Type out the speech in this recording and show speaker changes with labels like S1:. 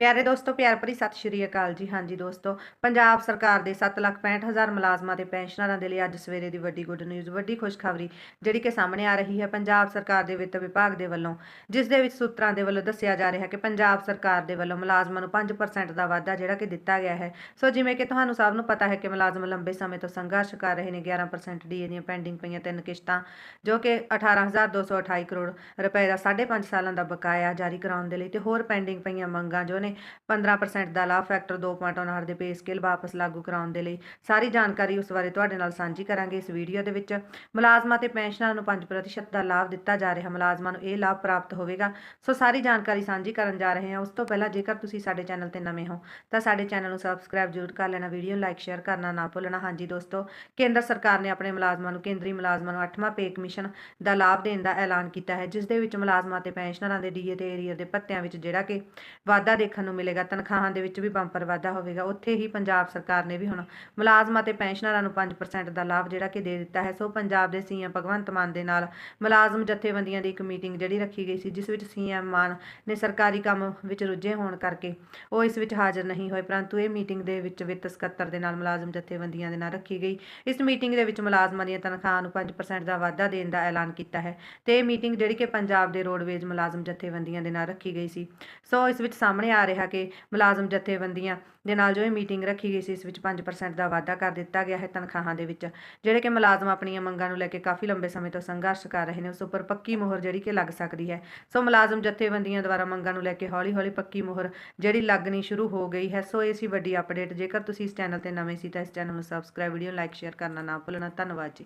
S1: ਪਿਆਰੇ ਦੋਸਤੋ, ਪਿਆਰ ਭਰੀ ਸਤਿ ਸ਼੍ਰੀ ਅਕਾਲ ਜੀ। ਹਾਂਜੀ ਦੋਸਤੋ, ਪੰਜਾਬ ਸਰਕਾਰ ਦੇ 765000 ਮੁਲਾਜ਼ਮਾਂ ਤੇ ਪੈਨਸ਼ਨਰਾਂ ਦੇ ਲਈ ਅੱਜ ਸਵੇਰੇ ਦੀ ਵੱਡੀ ਗੁੱਡ ਨਿਊਜ਼ ਵੱਡੀ ਖੁਸ਼ਖਬਰੀ ਜਿਹੜੀ ਕਿ ਸਾਹਮਣੇ ਆ ਰਹੀ ਹੈ ਪੰਜਾਬ ਸਰਕਾਰ ਦੇ ਵਿੱਤ ਵਿਭਾਗ ਦੇ ਵੱਲੋਂ, ਜਿਸ ਦੇ ਵਿੱਚ ਸੂਤਰਾਂ ਦੇ ਵੱਲੋਂ ਦੱਸਿਆ ਜਾ ਰਿਹਾ ਹੈ ਕਿ ਪੰਜਾਬ ਸਰਕਾਰ ਦੇ ਵੱਲੋਂ ਮੁਲਾਜ਼ਮਾਂ ਨੂੰ 5% ਦਾ ਵਾਧਾ ਜਿਹੜਾ ਕਿ ਦਿੱਤਾ ਗਿਆ ਹੈ। ਸੋ ਜਿਵੇਂ ਕਿ ਤੁਹਾਨੂੰ ਸਭ ਨੂੰ ਪਤਾ ਹੈ ਕਿ ਮੁਲਾਜ਼ਮ ਲੰਬੇ ਸਮੇਂ ਤੋਂ ਸੰਘਰਸ਼ ਕਰ ਰਹੇ ਨੇ 11% ਡੀਏ ਦੀਆਂ ਪੈਂਡਿੰਗ ਪਈਆਂ ਤਿੰਨ ਕਿਸ਼ਤਾਂ, ਜੋ ਕਿ 18228 ਕਰੋੜ ਰੁਪਏ ਦਾ 5.5 ਸਾਲਾਂ ਦਾ ਬਕਾਇਆ ਜਾਰੀ ਕਰਾਉਣ ਦੇ ਲਈ ਤੇ ਹੋਰ ਪੈਂਡਿੰਗ ਪਈਆਂ ਮੰਗਾਂ ਜੋ ਨੇ। 15% ਦਾ ਲਾਭ ਫੈਕਟਰ 2.9 ਦੇ ਪੇ ਸਕੇਲ ਵਾਪਸ ਲਾਗੂ ਕਰਾਉਣ ਦੇ ਲਈ। ਸਾਰੀ ਜਾਣਕਾਰੀ ਉਸ ਬਾਰੇ ਤੁਹਾਡੇ ਨਾਲ ਸਾਂਝੀ ਕਰਾਂਗੇ ਇਸ ਵੀਡੀਓ ਦੇ ਵਿੱਚ। ਮੁਲਾਜ਼ਮਾਂ ਤੇ ਪੈਨਸ਼ਨਰਾਂ ਨੂੰ 5% ਦਾ ਲਾਭ ਦਿੱਤਾ ਜਾ ਰਿਹਾ। ਮੁਲਾਜ਼ਮਾਂ ਨੂੰ ਇਹ ਲਾਭ ਪ੍ਰਾਪਤ ਹੋਵੇਗਾ। ਸੋ ਸਾਰੀ ਜਾਣਕਾਰੀ ਸਾਂਝੀ ਕਰਨ ਜਾ ਰਹੇ ਹਾਂ। ਉਸ ਤੋਂ ਪਹਿਲਾਂ ਜੇਕਰ ਤੁਸੀਂ ਸਾਡੇ ਚੈਨਲ ਤੇ ਨਵੇਂ ਹੋ, ਤਾਂ ਸਾਡੇ ਚੈਨਲ ਨੂੰ ਸਬਸਕ੍ਰਾਈਬ ਜ਼ਰੂਰ ਕਰ ਲੈਣਾ। ਵੀਡੀਓ ਲਾਈਕ ਸ਼ੇਅਰ ਕਰਨਾ ਨਾ ਭੁੱਲਣਾ। ਹਾਂਜੀ ਦੋਸਤੋ, ਕੇਂਦਰ ਸਰਕਾਰ ਨੇ ਆਪਣੇ ਮੁਲਾਜ਼ਮਾਂ ਨੂੰ, ਕੇਂਦਰੀ ਮੁਲਾਜ਼ਮਾਂ ਨੂੰ 8ਵਾਂ ਪੇ ਕਮਿਸ਼ਨ ਦਾ ਲਾਭ ਦੇਣ ਦਾ ਐਲਾਨ ਕੀਤਾ ਹੈ, ਜਿਸ ਦੇ ਵਿੱਚ ਮੁਲਾਜ਼ਮਾਂ ਤੇ ਪੈਨਸ਼ਨਰਾਂ ਦੇ ਡੀਏ ਤੇ ਏਰੀਅਰ ਦੇ ਭੱਤਿਆਂ ਵਿੱਚ ਜਿਹੜਾ ਕਿ ਵਾਧਾ ਦੇਖਣ ਨੂੰ ਮਿਲੇਗਾ, ਤਨਖਾਹਾਂ ਦੇ ਵਿੱਚ ਵੀ ਬੰਪਰ ਵਾਧਾ ਹੋਵੇਗਾ। ਉੱਥੇ ਹੀ ਪੰਜਾਬ ਸਰਕਾਰ ਨੇ ਵੀ ਹੁਣ ਮੁਲਾਜ਼ਮਾਂ ਤੇ ਪੈਨਸ਼ਨਰਾਂ ਨੂੰ 5% ਦਾ ਲਾਭ ਜਿਹੜਾ ਕਿ ਦੇ ਦਿੱਤਾ ਹੈ। ਸੋ ਪੰਜਾਬ ਦੇ ਸੀਐਮ ਭਗਵੰਤ ਮਾਨ ਦੇ ਨਾਲ ਮੁਲਾਜ਼ਮ ਜਥੇਬੰਦੀਆਂ ਦੀ ਇੱਕ ਮੀਟਿੰਗ ਜਿਹੜੀ ਰੱਖੀ ਗਈ ਸੀ, ਜਿਸ ਵਿੱਚ ਸੀਐਮ ਮਾਨ ਨੇ ਸਰਕਾਰੀ ਕੰਮ ਵਿੱਚ ਰੁੱਝੇ ਹੋਣ ਕਰਕੇ ਉਹ ਇਸ ਵਿੱਚ ਹਾਜ਼ਰ ਨਹੀਂ ਹੋਏ, ਪਰੰਤੂ ਇਹ ਮੀਟਿੰਗ ਦੇ ਵਿੱਚ ਵਿੱਤ ਸਕੱਤਰ ਦੇ ਨਾਲ ਮੁਲਾਜ਼ਮ ਜਥੇਬੰਦੀਆਂ ਦੇ ਨਾਲ ਰੱਖੀ ਗਈ। ਇਸ ਮੀਟਿੰਗ ਦੇ ਵਿੱਚ ਮੁਲਾਜ਼ਮਾਂ ਦੀਆਂ ਤਨਖਾਹਾਂ ਨੂੰ 5% ਦਾ ਵਾਧਾ ਦੇਣ ਦਾ ਐਲਾਨ ਕੀਤਾ ਹੈ ਤੇ ਇਹ ਮੀਟਿੰਗ ਜਿਹੜੀ ਕਿ ਪੰਜਾਬ ਦੇ ਰੋਡਵੇਜ਼ ਮੁਲਾਜ਼ਮ ਜਥੇਬੰਦੀਆਂ ਦੇ ਨਾਲ ਰੱਖੀ ਗਈ ਸੀ। ਸੋ ਇਸ ਵਿੱਚ ਸਾਹਮਣੇ ਆ ਰਿਹਾ ਕਿ ਮੁਲਾਜ਼ਮ ਜਥੇਬੰਦੀਆਂ ਦੇ ਨਾਲ ਜੋ ਇਹ ਮੀਟਿੰਗ ਰੱਖੀ ਗਈ ਸੀ, ਇਸ ਵਿੱਚ 5% ਦਾ ਵਾਧਾ ਕਰ ਦਿੱਤਾ ਗਿਆ ਹੈ ਤਨਖਾਹਾਂ ਦੇ ਵਿੱਚ, ਜਿਹੜੇ ਕਿ ਮੁਲਾਜ਼ਮ ਆਪਣੀਆਂ ਮੰਗਾਂ ਨੂੰ ਲੈ ਕੇ ਕਾਫੀ ਲੰਬੇ ਸਮੇਂ ਤੋਂ ਸੰਘਰਸ਼ ਕਰ ਰਹੇ ਨੇ, ਉਸ ਉੱਪਰ ਪੱਕੀ ਮੋਹਰ ਜਿਹੜੀ ਕਿ ਲੱਗ ਸਕਦੀ ਹੈ। ਸੋ ਮੁਲਾਜ਼ਮ ਜਥੇਬੰਦੀਆਂ ਦੁਆਰਾ ਮੰਗਾਂ ਨੂੰ ਲੈ ਕੇ ਹੌਲੀ-ਹੌਲੀ ਪੱਕੀ ਮੋਹਰ ਜਿਹੜੀ ਲੱਗਣੀ ਸ਼ੁਰੂ ਹੋ ਗਈ ਹੈ। ਸੋ ਇਹ ਸੀ ਵੱਡੀ ਅਪਡੇਟ ਜੇਕਰ ਤੁਸੀਂ ਇਸ ਚੈਨਲ ਤੇ ਨਵੇਂ ਸੀ ਤਾਂ ਇਸ ਚੈਨਲ ਨੂੰ ਸਬਸਕ੍ਰਾਈਬ ਵੀਡੀਓ ਲਾਈਕ ਸ਼ੇਅਰ ਕਰਨਾ ਨਾ ਭੁੱਲਣਾ। ਧੰਨਵਾਦ ਜੀ।